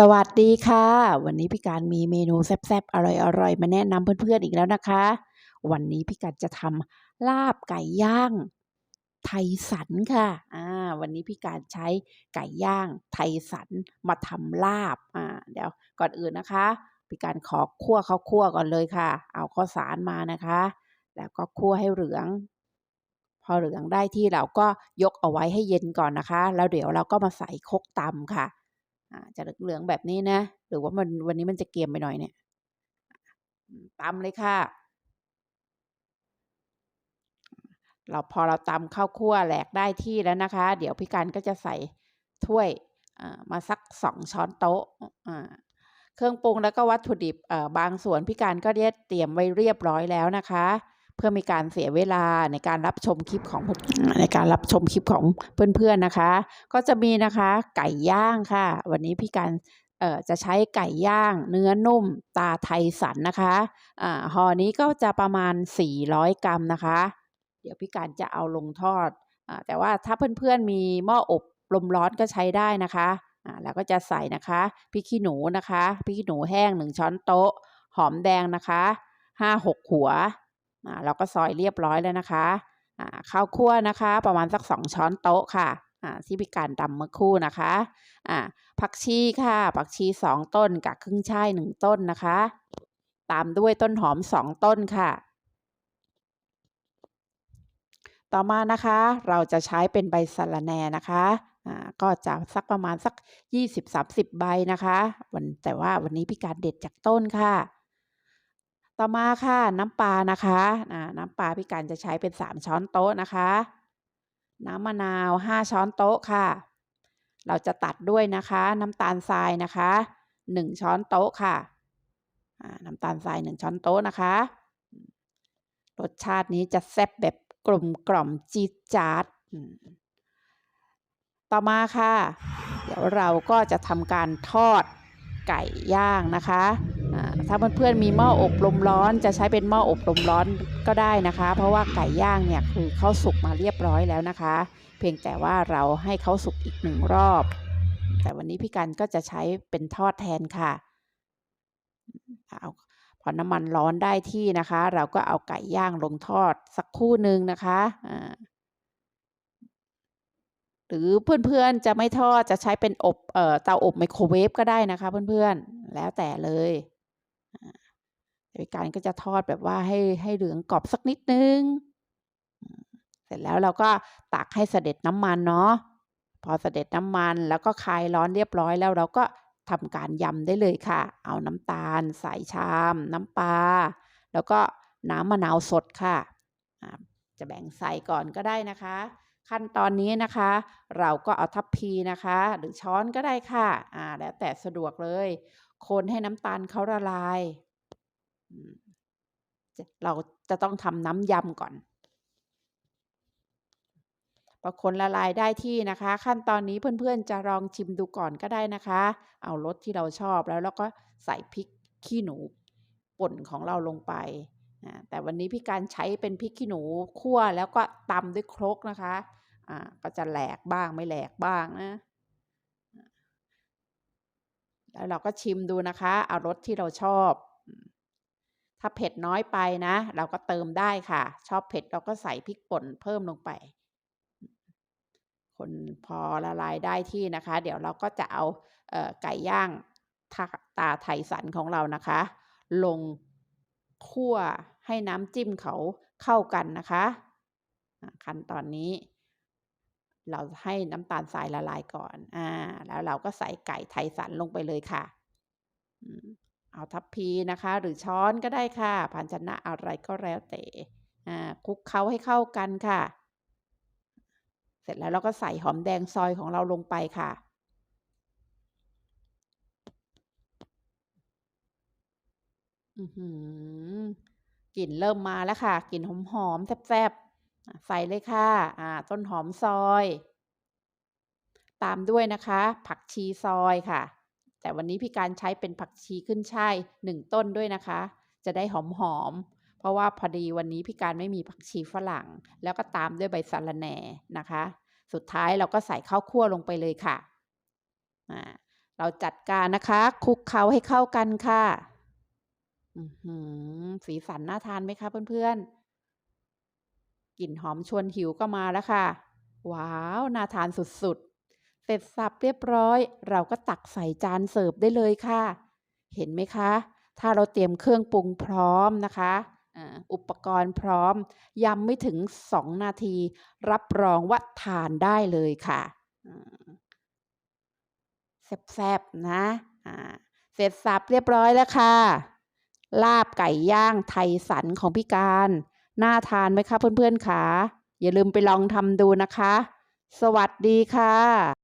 สวัสดีค่ะ วันนี้พี่การมีเมนูแซ่บๆ อร่อยๆ มาแนะนำเพื่อนๆอีกแล้วนะคะ วันนี้พี่การจะทำลาบไก่ย่าง ไทยสันค่ะอ่าวันนี้พี่การใช้ไก่ย่างไทยสันมาทำลาบอ่าเดี๋ยวก่อนอื่นนะคะพี่การขอคั่วข้าวคั่วก่อนเลยค่ะ เอาข้าวสารมานะคะ แล้วก็คั่วให้เหลือง พอเหลืองได้ที่เราก็ยกเอาไว้ให้เย็นก่อนนะคะ แล้วเดี๋ยวเราก็มาใส่คกตำค่ะ จะเหลืองๆแบบนี้นะ หรือว่ามันวันนี้มันจะเกียมไปหน่อยเนี่ยตำเลยค่ะ เราพอเราตำข้าวคั่วแหลกได้ที่แล้วนะคะ เดี๋ยวพี่การก็จะใส่ถ้วยมาสักสองช้อนโต๊ะเครื่องปรุงแล้วก็วัตถุดิบบางส่วนพี่การก็ได้เตรียมไว้เรียบร้อยแล้วนะคะ เพื่อมีการเสียเวลาในการรับชมคลิปของเพื่อนในการรับชมคลิปของเพื่อนๆนะคะ ก็จะมีนะคะไก่ย่างค่ะ วันนี้พี่การเอ่อจะใช้ไก่ย่างเนื้อนุ่มตาไทยสันนะคะอ่าห่อนี้ก็จะประมาณ 400 กรัมนะคะ เดี๋ยวพี่การจะเอาลงทอดอ่าแต่ว่าถ้าเพื่อนๆมีหม้ออบลมร้อนก็ใช้ได้นะคะอ่าแล้วก็จะใส่นะคะพริกขี้หนูนะคะพริกขี้หนูแห้ง 1 ช้อนโต๊ะ หอมแดงนะคะ 5-6 หัว เราก็ซอยเรียบร้อยแล้วนะคะข้าวคั่วนะคะ ประมาณสัก 2 ช้อนโต๊ะค่ะที่พี่การดำเมื่อคู่นะคะผักชีค่ะผักชี 2 ต้นกับครึ่งช่าย1ต้นนะคะ ตามด้วยต้นหอม 2 ต้นค่ะ ต่อมานะคะเราจะใช้เป็นใบสะระแหน่นะคะก็จะสักประมาณสัก 20-30 ใบนะคะ วันแต่ว่าวันนี้พี่การเด็ดจากต้นค่ะ ต่อมาค่ะน้ำปลานะคะน้ำปลาพี่การจะใช้เป็น 3 ช้อนโต๊ะนะคะ น้ำมะนาว 5 ช้อนโต๊ะค่ะ เราจะตัดด้วยนะคะ น้ำตาลทรายนะคะ 1 ช้อนโต๊ะค่ะน้ำตาลทราย 1 ช้อนโต๊ะนะคะ รสชาตินี้จะแซ่บแบบกลมกล่อมจี๊ดจ๊าดต่อมาค่ะ เดี๋ยวเราก็จะทำการทอดไก่ย่างนะคะ ถ้าเพื่อนๆมีหม้ออบลมร้อน จะใช้เป็นหม้ออบลมร้อนก็ได้นะคะ เพราะว่าไก่ย่างเนี่ยคือเขาสุกมาเรียบร้อยแล้วนะคะ เพียงแต่ว่าเราให้เขาสุกอีกหนึ่งรอบ แต่วันนี้พี่กันก็จะใช้เป็นทอดแทนค่ะเอาพอน้ำมันร้อนได้ที่นะคะ เราก็เอาไก่ย่างลงทอดสักคู่หนึ่งนะคะหรือเพื่อนๆจะไม่ทอดจะใช้เป็นอบเอ่อเตาอบไมโครเวฟก็ได้นะคะเพื่อนๆ แล้วแต่เลย การก็จะทอดแบบว่าให้ให้เหลืองกรอบสักนิดนึง เสร็จแล้วเราก็ตักให้เสด็จน้ำมันเนาะพอเสด็จน้ำมันแล้วก็คลายร้อนเรียบร้อยแล้วเราก็ทำการยำได้เลยค่ะ เอาน้ำตาล ใส่ชาม น้ำปลา แล้วก็น้ำมะนาวสดค่ะ จะแบ่งใส่ก่อนก็ได้นะคะ ขั้นตอนนี้นะคะ เราก็เอาทัพพีนะคะ หรือช้อนก็ได้ค่ะอ่าแล้วแต่สะดวกเลย คนให้น้ำตาลเขาละลาย เราจะต้องทำน้ำยำก่อนพอคนละลายได้ที่นะคะ ขั้นตอนนี้เพื่อนๆจะลองชิมดูก่อนก็ได้นะคะ เอารสที่เราชอบแล้วเราก็ใส่พริกขี้หนูป่นของเราลงไปอ่าแต่วันนี้พี่การใช้เป็นพริกขี้หนูคั่วแล้วก็ตำด้วยครกนะคะอ่าก็จะแหลกบ้างไม่แหลกบ้างนะแล้วเราก็ชิมดูนะคะ เอารสที่เราชอบ ถ้าเผ็ดน้อยไปนะ เราก็เติมได้ค่ะ ชอบเผ็ดเราก็ใส่พริกป่นเพิ่มลงไป คนพอละลายได้ที่นะคะ เดี๋ยวเราก็จะเอาเออไก่ย่างาตาไทยสันของเรานะคะ ลงคั่วให้น้ำจิ้มเขาเข้ากันนะคะขั้นตอนนี้ เราให้น้ำตาลทรายละลายก่อน อ่า แล้วเราก็ใส่ไก่ไทยสันลงไปเลยค่ะ เอาทัพพีนะคะ หรือช้อนก็ได้ค่ะภาชนะอะไรก็แล้วแต่คลุกเคล้าให้เข้ากันค่ะ เสร็จแล้วเราก็ใส่หอมแดงซอยของเราลงไปค่ะอือหือกลิ่นเริ่มมาแล้วค่ะ กลิ่นหอมๆแซ่บๆ ใส่เลยค่ะ อ่า ต้นหอมซอย ตามด้วยนะคะ ผักชีซอยค่ะ แต่วันนี้พี่การใช้เป็นผักชีขึ้นช่ายหนึ่งต้นด้วยนะคะ จะได้หอมๆเพราะว่าพอดีวันนี้พี่การไม่มีผักชีฝรั่ง แล้วก็ตามด้วยใบสะระแหน่นะคะ สุดท้ายเราก็ใส่ข้าวคั่วลงไปเลยค่ะเราจัดการนะคะคลุกเคล้าให้เข้ากันค่ะสีสันน่าทานไหมคะเพื่อนๆกลิ่นหอมชวนหิวก็มาแล้วค่ะ ว้าว น่าทานสุดๆ เสร็จสับเรียบร้อย เราก็ตักใส่จานเสิร์ฟได้เลยค่ะ เห็นไหมคะ ถ้าเราเตรียมเครื่องปรุงพร้อมนะคะอุปกรณ์พร้อมยำไม่ถึง 2 นาที รับรองว่าทานได้เลยค่ะแซ่บๆนะเสร็จสับเรียบร้อยแล้วค่ะ ลาบไก่ย่างไทยสันของพี่การ น่าทานไหมคะเพื่อนๆขาอย่าลืมไปลองทำดูนะคะ สวัสดีค่ะ